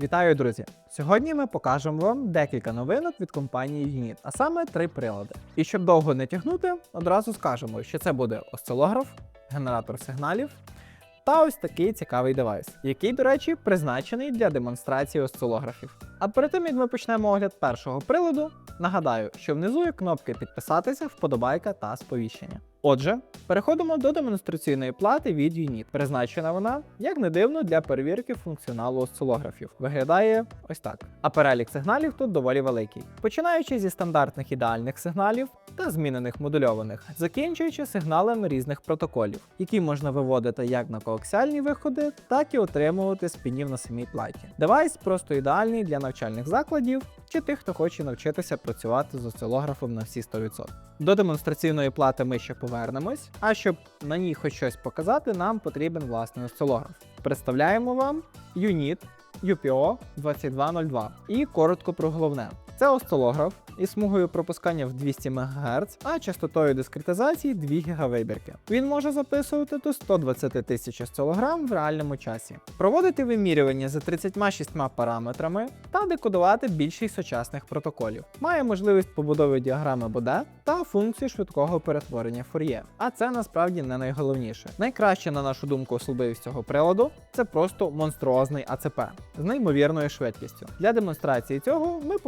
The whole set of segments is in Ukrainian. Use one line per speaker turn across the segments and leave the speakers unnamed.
Вітаю, друзі! Сьогодні ми покажемо вам декілька новинок від компанії Unit, а саме три прилади. І щоб довго не тягнути, одразу скажемо, що це буде осцилограф, генератор сигналів та ось такий цікавий девайс, який, до речі, призначений для демонстрації осцилографів. А перед тим як ми почнемо огляд першого приладу, нагадаю, що внизу є кнопки підписатися, вподобайка та сповіщення. Отже, переходимо до демонстраційної плати від Unit. Призначена вона, як не дивно, для перевірки функціоналу осцилографів. Виглядає ось так. А перелік сигналів тут доволі великий. Починаючи зі стандартних ідеальних сигналів та змінених модульованих, закінчуючи сигналами різних протоколів, які можна виводити як на коаксіальні виходи, так і отримувати з пінів на самій платі. Девайс просто ідеальний для навчальних закладів чи тих, хто хоче навчитися працювати з осцилографом на всі 100%. До демонстраційної плати ми ще повернемось, а щоб на ній хоч щось показати, нам потрібен власний осцилограф. Представляємо вам Unit UPO 2202 і коротко про головне. Це осцилограф із смугою пропускання в 200 МГц, а частотою дискретизації 2 ГВ. Він може записувати до 120 тисяч осцилограм в реальному часі, проводити вимірювання за 36 параметрами та декодувати більшість сучасних протоколів. Має можливість побудови діаграми Боде та функцію швидкого перетворення Фур'є. А це насправді не найголовніше. Найкраще, на нашу думку, особливість цього приладу це просто монструозний АЦП з неймовірною швидкістю. Для демонстрації цього ми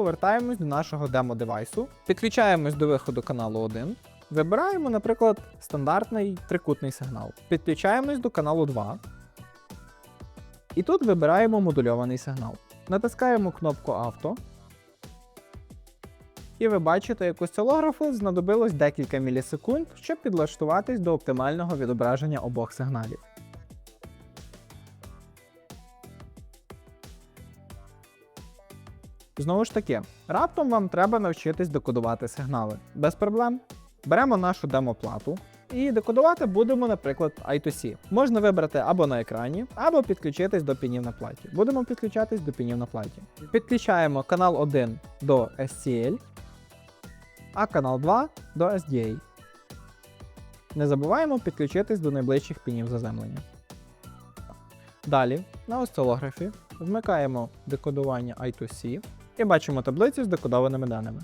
повертаємось до нашого демо-девайсу, підключаємось до виходу каналу 1. Вибираємо, наприклад, стандартний трикутний сигнал. Підключаємось до каналу 2. І тут вибираємо модульований сигнал. Натискаємо кнопку Авто. І ви бачите, як осцилографу знадобилось декілька мілісекунд, щоб підлаштуватись до оптимального відображення обох сигналів. Знову ж таки, раптом вам треба навчитись декодувати сигнали. Без проблем. Беремо нашу демоплату і декодувати будемо, наприклад, I2C. Можна вибрати або на екрані, або підключитись до пінів на платі. Будемо підключатись до пінів на платі. Підключаємо канал 1 до SCL, а канал 2 до SDA. Не забуваємо підключитись до найближчих пінів заземлення. Далі на осцилографі вмикаємо декодування I2C і бачимо таблицю з декодованими даними.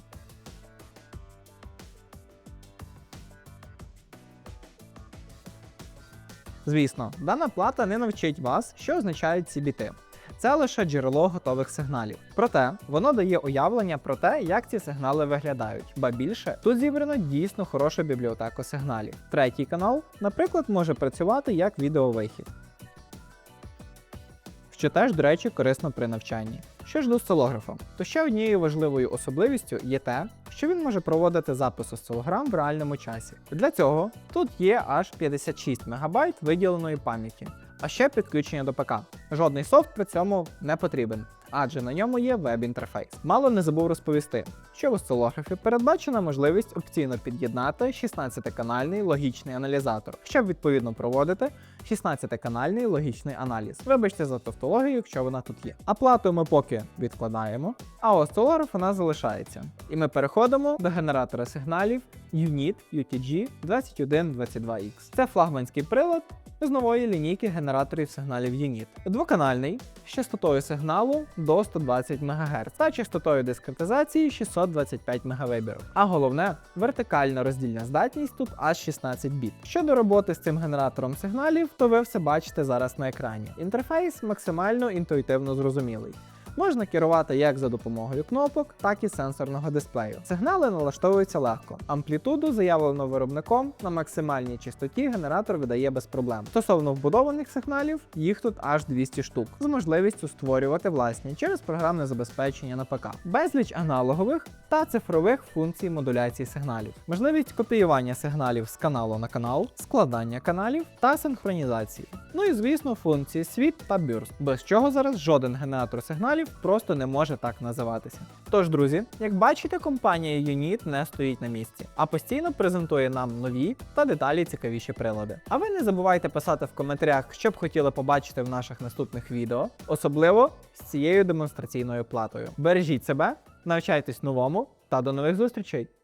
Звісно, дана плата не навчить вас, що означають ці біти. Це лише джерело готових сигналів. Проте воно дає уявлення про те, як ці сигнали виглядають. Ба більше, тут зібрано дійсно хороша бібліотека сигналів. Третій канал, наприклад, може працювати як відеовихід що теж, до речі, корисно при навчанні. Що ж до осцилографа, то ще однією важливою особливістю є те, що він може проводити запис осцилограм в реальному часі. Для цього тут є аж 56 МБ виділеної пам'яті, а ще підключення до ПК. Жодний софт при цьому не потрібен, адже на ньому є веб-інтерфейс. Мало не забув розповісти, що в осцилографі передбачена можливість опційно під'єднати 16-канальний логічний аналізатор, щоб відповідно проводити 16-канальний логічний аналіз. Вибачте за тавтологію, якщо вона тут є. А плату ми поки відкладаємо, а ось у вона залишається. І ми переходимо до генератора сигналів Unit UTG 2122X. Це флагманський прилад з нової лінійки генераторів сигналів Unit. Двоканальний з частотою сигналу до 120 МГц та частотою дискретизації 625 МВ. А головне, вертикальна роздільна здатність тут аж 16 біт. Щодо роботи з цим генератором сигналів, то ви все бачите зараз на екрані. Інтерфейс максимально інтуїтивно зрозумілий. Можна керувати як за допомогою кнопок, так і сенсорного дисплею. Сигнали налаштовуються легко. Амплітуду, заявлену виробником, на максимальній частоті генератор видає без проблем. Стосовно вбудованих сигналів, їх тут аж 200 штук, з можливістю створювати власні через програмне забезпечення на ПК, безліч аналогових та цифрових функцій модуляції сигналів, можливість копіювання сигналів з каналу на канал, складання каналів та синхронізації. Ну і звісно, функції світ та бюрст, без чого зараз жоден генератор сигналів просто не може так називатися. Тож, друзі, як бачите, компанія Unit не стоїть на місці, а постійно презентує нам нові та деталі цікавіші прилади. А ви не забувайте писати в коментарях, що б хотіли побачити в наших наступних відео, особливо з цією демонстраційною платою. Бережіть себе, навчайтесь новому та до нових зустрічей!